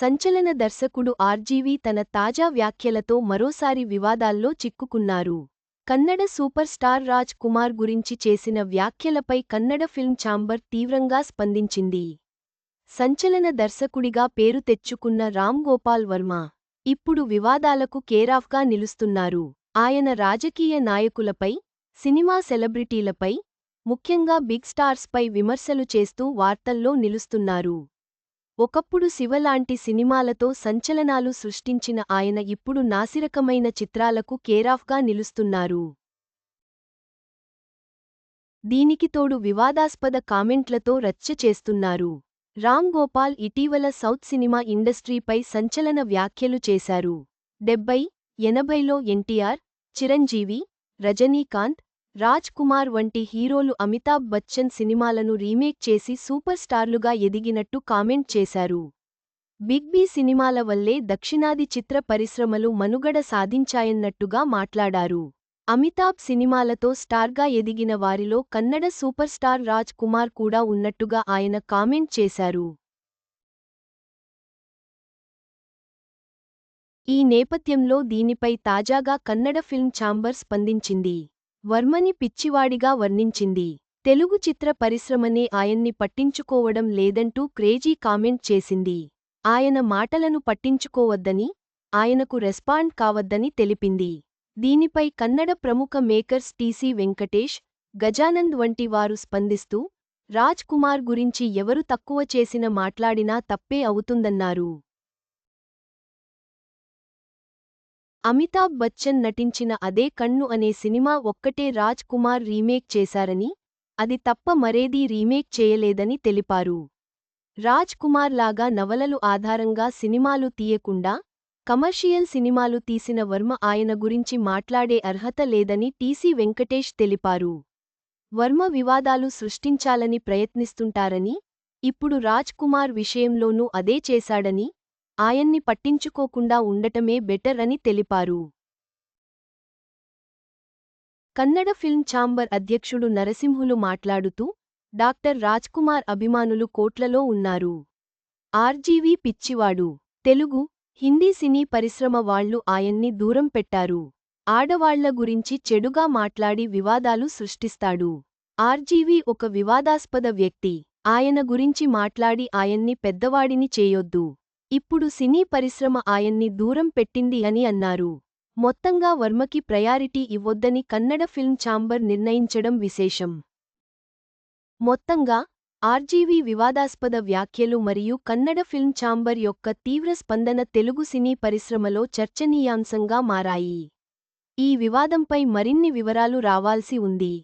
సంచలన దర్శకుడు ఆర్జీవి తన తాజా వ్యాఖ్యలతో మరోసారి వివాదాల్లో చిక్కుకున్నారు. కన్నడ సూపర్ స్టార్ రాజ్ కుమార్ గురించి చేసిన వ్యాఖ్యలపై కన్నడ ఫిల్మ్ ఛాంబర్ తీవ్రంగా స్పందించింది. సంచలన దర్శకుడిగా పేరు తెచ్చుకున్న రామ్ గోపాల్ వర్మ ఇప్పుడు వివాదాలకు కేరాఫ్గా నిలుస్తున్నారు. ఆయన రాజకీయ నాయకులపై సినిమా సెలబ్రిటీలపై ముఖ్యంగా బిగ్ స్టార్స్పై విమర్శలు చేస్తూ వార్తల్లో నిలుస్తున్నారు. ఒకప్పుడు శివలాంటి సినిమాలతో సంచలనాలు సృష్టించిన ఆయన ఇప్పుడు నాసిరకమైన చిత్రాలకు కేరాఫ్గా నిలుస్తున్నారు. దీనికి తోడు వివాదాస్పద కామెంట్లతో రచ్చ చేస్తున్నారు. రామ్ గోపాల్ ఇటీవల సౌత్ సినిమా ఇండస్ట్రీపై సంచలన వ్యాఖ్యలు చేశారు. డెబ్బై ఎనభైలో ఎన్టీఆర్ చిరంజీవి రజనీకాంత్ రాజ్ కుమార్ వంటి హీరోలు అమితాబ్ బచ్చన్ సినిమాలను రీమేక్ చేసి సూపర్ స్టార్లుగా ఎదిగినట్టు కామెంట్ చేశారు. బిగ్ బీ సినిమాల వల్లే దక్షిణాది చిత్ర పరిశ్రమలు మనుగడ సాధించాయన్నట్టుగా మాట్లాడారు. అమితాబ్ సినిమాలతో స్టార్గా ఎదిగిన వారిలో కన్నడ సూపర్ స్టార్ రాజ్ కుమార్ కూడా ఉన్నట్టుగా ఆయన కామెంట్ చేశారు. ఈ నేపథ్యంలో దీనిపై తాజాగా కన్నడ ఫిల్మ్ ఛాంబర్ స్పందించింది. వర్మని పిచ్చివాడిగా వర్ణించింది. తెలుగు చిత్ర పరిశ్రమనే ఆయన్ని పట్టించుకోవడం లేదంటూ క్రేజీ కామెంట్ చేసింది. ఆయన మాటలను పట్టించుకోవద్దని ఆయనకు రెస్పాండ్ కావద్దని తెలిపింది. దీనిపై కన్నడ ప్రముఖ మేకర్స్ టీసీ వెంకటేష్ గజానంద్ వంటి వారు స్పందిస్తూ రాజ్ కుమార్ గురించి ఎవరు తక్కువ చేసిన మాట్లాడినా తప్పే అవుతుందన్నారు. అమితాబ్ బచ్చన్ నటించిన అదే కన్ను అనే సినిమా ఒక్కటే రాజ్ కుమార్ రీమేక్ చేశారని అది తప్ప మరేదీ రీమేక్ చేయలేదని తెలిపారు. రాజ్ కుమార్ లాగా నవలలు ఆధారంగా సినిమాలు తీయకుండా కమర్షియల్ సినిమాలు తీసిన వర్మ ఆయన గురించి మాట్లాడే అర్హత లేదని టీసీ వెంకటేష్ తెలిపారు. వర్మ వివాదాలు సృష్టించాలని ప్రయత్నిస్తుంటారని ఇప్పుడు రాజ్ కుమార్ విషయంలోనూ అదే చేశాడని ఆయన్ని పట్టించుకోకుండా ఉండటమే బెటర్ అని తెలిపారు. కన్నడ ఫిల్మ్ ఛాంబర్ అధ్యక్షుడు నరసింహులు మాట్లాడుతూ డాక్టర్ రాజ్కుమార్ అభిమానులు కోట్లలో ఉన్నారు. ఆర్జీవీ పిచ్చివాడు. తెలుగు హిందీ సినీ పరిశ్రమ వాళ్ళు ఆయన్ని దూరం పెట్టారు. ఆడవాళ్ళ గురించి చెడుగా మాట్లాడి వివాదాలు సృష్టిస్తాడు. ఆర్జీవీ ఒక వివాదాస్పద వ్యక్తి. ఆయన గురించి మాట్లాడి ఆయన్ని పెద్దవాడిని చేయొద్దు. ఇప్పుడు సినీ పరిశ్రమ ఆయన్ని దూరం పెట్టింది అని అన్నారు. మొత్తంగా వర్మకి ప్రయారిటీ ఇవ్వొద్దని కన్నడ ఫిల్మ్ ఛాంబర్ నిర్ణయించడం విశేషం. మొత్తంగా ఆర్జీవీ వివాదాస్పద వ్యాఖ్యలు మరియు కన్నడ ఫిల్మ్ ఛాంబర్ యొక్క తీవ్ర స్పందన తెలుగు సినీ పరిశ్రమలో చర్చనీయాంశంగా మారాయి. ఈ వివాదంపై మరిన్ని వివరాలు రావాల్సి ఉంది.